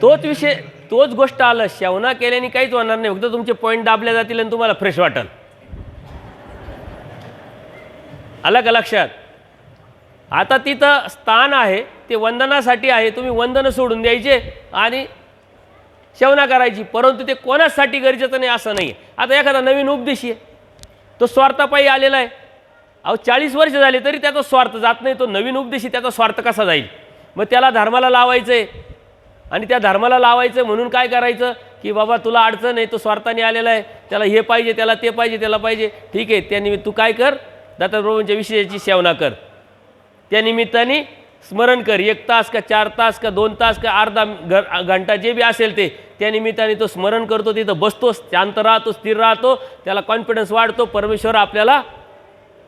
तोच विषय तोच गोष्ट आलं शेवना केल्याने काहीच होणार नाही. फक्त तुमचे पॉईंट दाबले जातील आणि तुम्हाला फ्रेश वाटेल. आलं का लक्षात? आता तिथं स्थान आहे ते वंदनासाठी आहे. तुम्ही वंदनं सोडून द्यायचे आणि शेवना करायची. परंतु ते कोणासाठी गरजेचं नाही असं नाही आता एखादा नवीन उपदेशी आहे. तो स्वार्थापायी आलेला आहे. अहो चाळीस वर्ष झाले तरी त्याचा स्वार्थ जात नाही. तो नवीन उपदेशी त्याचा स्वार्थ कसा जाईल? मग त्याला धर्माला लावायचं आहे आणि त्या धर्माला लावायचं म्हणून काय करायचं? की बाबा तुला अडचण आहे तो स्वार्थाने आलेला आहे. त्याला हे पाहिजे त्याला ते पाहिजे त्याला पाहिजे. ठीक आहे त्यानिमित्त तू काय कर? दत्तप्रभूंच्या विषयाची सेवना कर. त्यानिमित्ताने स्मरण कर. एक तास का चार तास का दोन तास का अर्धा घंटा जे बी असेल ते त्यानिमित्ताने तो स्मरण करतो तिथं बसतो शांत राहतो स्थिर राहतो. त्याला कॉन्फिडन्स वाढतो. परमेश्वर आपल्याला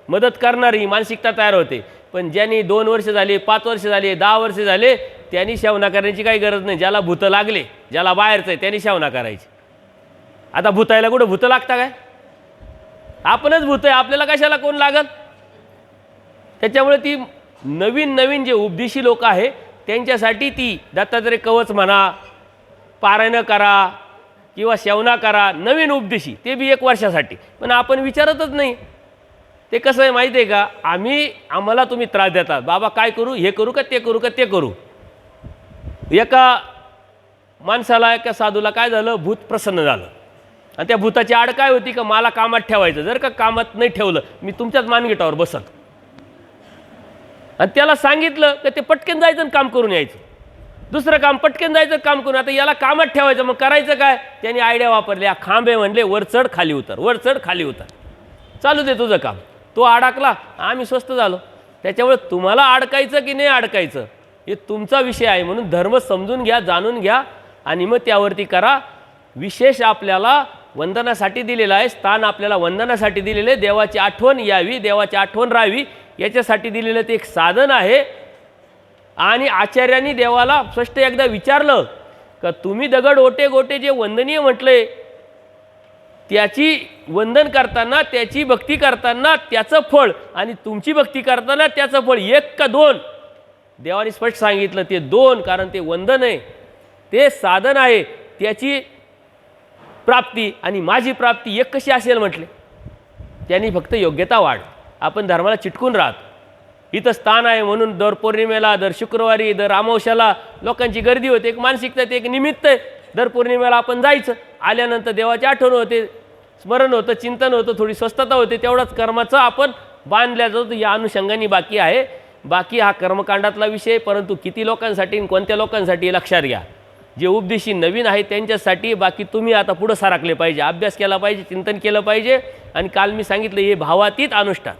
मदत करणारी मानसिकता तयार होते. पण ज्यांनी दोन वर्ष झाले पाच वर्ष झाले दहा वर्ष झाले त्यांनी शेवना करण्याची काही गरज नाही. ज्याला भूतं लागले ज्याला बाहेरचं आहे त्यांनी शेवना करायची. आता भूतायला कुठं भूतं लागता काय? आपणच भूत आहे आपल्याला कशाला कोण लागल? त्याच्यामुळे ती नवीन नवीन जे उपदेशी लोक आहे त्यांच्यासाठी ती दत्तात्रय कवच म्हणा पारायण करा किंवा शेवना करा नवीन उपदेशी ते बी एक वर्षासाठी. पण आपण विचारतच नाही. ते कसं आहे माहिती आहे का? आम्ही आम्हाला तुम्ही त्रास देतात. बाबा काय करू? हे करू का ते करू का ते करू? एका माणसाला एका साधूला काय झालं? भूत प्रसन्न झालं. आणि त्या भूताची आड काय होती का? मला कामात ठेवायचं. जर का कामात नाही ठेवलं मी तुमच्याच मानगेटावर बसत आणि त्याला सांगितलं का ते पटकन जायचं आणि काम करून यायचं. दुसरं काम पटकन जायचं काम करून आता याला कामात ठेवायचं. मग करायचं काय? त्यांनी आयडिया वापरल्या. खांबे म्हणले वर चढ खाली उतर वर चढ खाली उतर. चालू दे तुझं काम. तो अडकला आम्ही स्वस्त झालो. त्याच्यामुळे तुम्हाला अडकायचं की नाही अडकायचं हे तुमचा विषय आहे. म्हणून धर्म समजून घ्या जाणून घ्या आणि मग त्यावरती करा. विशेष आपल्याला वंदनासाठी दिलेलं आहे स्थान आपल्याला वंदनासाठी दिलेलं आहे. देवाची आठवण यावी देवाची आठवण राहावी. याच्यासाठी दिलेलं ते एक साधन आहे. आणि आचार्यांनी देवाला स्पष्ट एकदा विचारलं का तुम्ही दगड ओटे गोटे जे वंदनीय म्हटले त्याची वंदन करताना त्याची भक्ती करताना त्याचं फळ आणि तुमची भक्ती करताना त्याचं फळ एक का दोन? देवाने स्पष्ट सांगितलं ते दोन कारण ते वंदन आहे. ते साधन आहे. त्याची प्राप्ती आणि माझी प्राप्ती एक कशी असेल म्हटले? त्यांनी फक्त योग्यता वाढ. आपण धर्माला चिटकून राहत. इथं स्थान आहे म्हणून दर पौर्णिमेला दर शुक्रवारी दर अमावश्याला लोकांची गर्दी होते. एक मानसिकता ते एक निमित्त आहे. दर पौर्णिमेला आपण जायचं. आल्यानंतर देवाची आठवण होते स्मरण होतं चिंतन होतं थोडी स्वस्थता होते तेवढंच कर्माचं आपण बांधल्या जातो. या अनुषंगाने बाकी आहे. बाकी हा कर्मकांडातला विषय परंतु किती लोकांसाठी आणि कोणत्या लोकांसाठी लक्षात घ्या. जे उपदेशी नवीन आहे त्यांच्यासाठी बाकी तुम्ही आता पुढं सारखले पाहिजे. अभ्यास केला पाहिजे चिंतन केलं पाहिजे आणि काल मी सांगितलं हे भावातीत अनुष्ठान.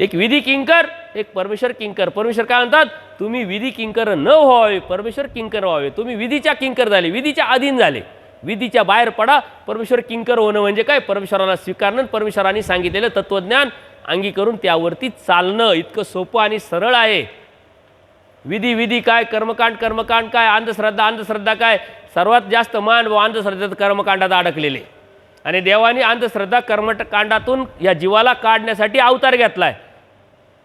एक विधी किंकर एक परमेश्वर किंकर. परमेश्वर काय म्हणतात? तुम्ही विधी किंकर न व्हावे परमेश्वर किंकर व्हावे. तुम्ही विधीच्या किंकर झाले विधीच्या अधीन झाले. विधीच्या बाहेर पडा परमेश्वर किंकर होणं म्हणजे काय? परमेश्वराला स्वीकारणं परमेश्वराने सांगितलेलं तत्त्वज्ञान अंगीकरून त्यावरती चालणं. इतकं सोपं आणि सरळ आहे. विधी विधी काय? कर्मकांड कर्मकांड काय? अंधश्रद्धा अंधश्रद्धा काय? सर्वात जास्त मान व अंधश्रद्धेत कर्मकांडात अडकलेले. आणि देवाने अंधश्रद्धा कर्मकांडातून या जीवाला काढण्यासाठी अवतार घेतला आहे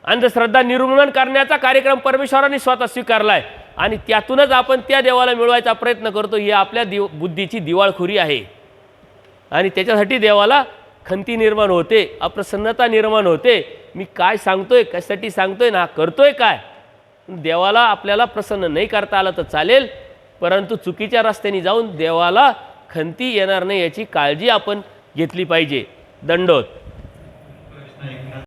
अंधश्रद्धा निर्मूलन करण्याचा कार्यक्रम परमेश्वराने स्वतः स्वीकारला आहे आणि त्यातूनच आपण त्या देवाला मिळवायचा प्रयत्न करतो ही आपल्या दिव बुद्धीची दिवाळखोरी आहे. आणि त्याच्यासाठी देवाला खंती निर्माण होते अप्रसन्नता निर्माण होते. मी काय सांगतोय कशासाठी सांगतोय ना करतोय काय? देवाला आपल्याला प्रसन्न नाही करता आलं तर चालेल परंतु चुकीच्या रस्त्याने जाऊन देवाला खंती येणार नाही याची काळजी आपण घेतली पाहिजे. दंडोत.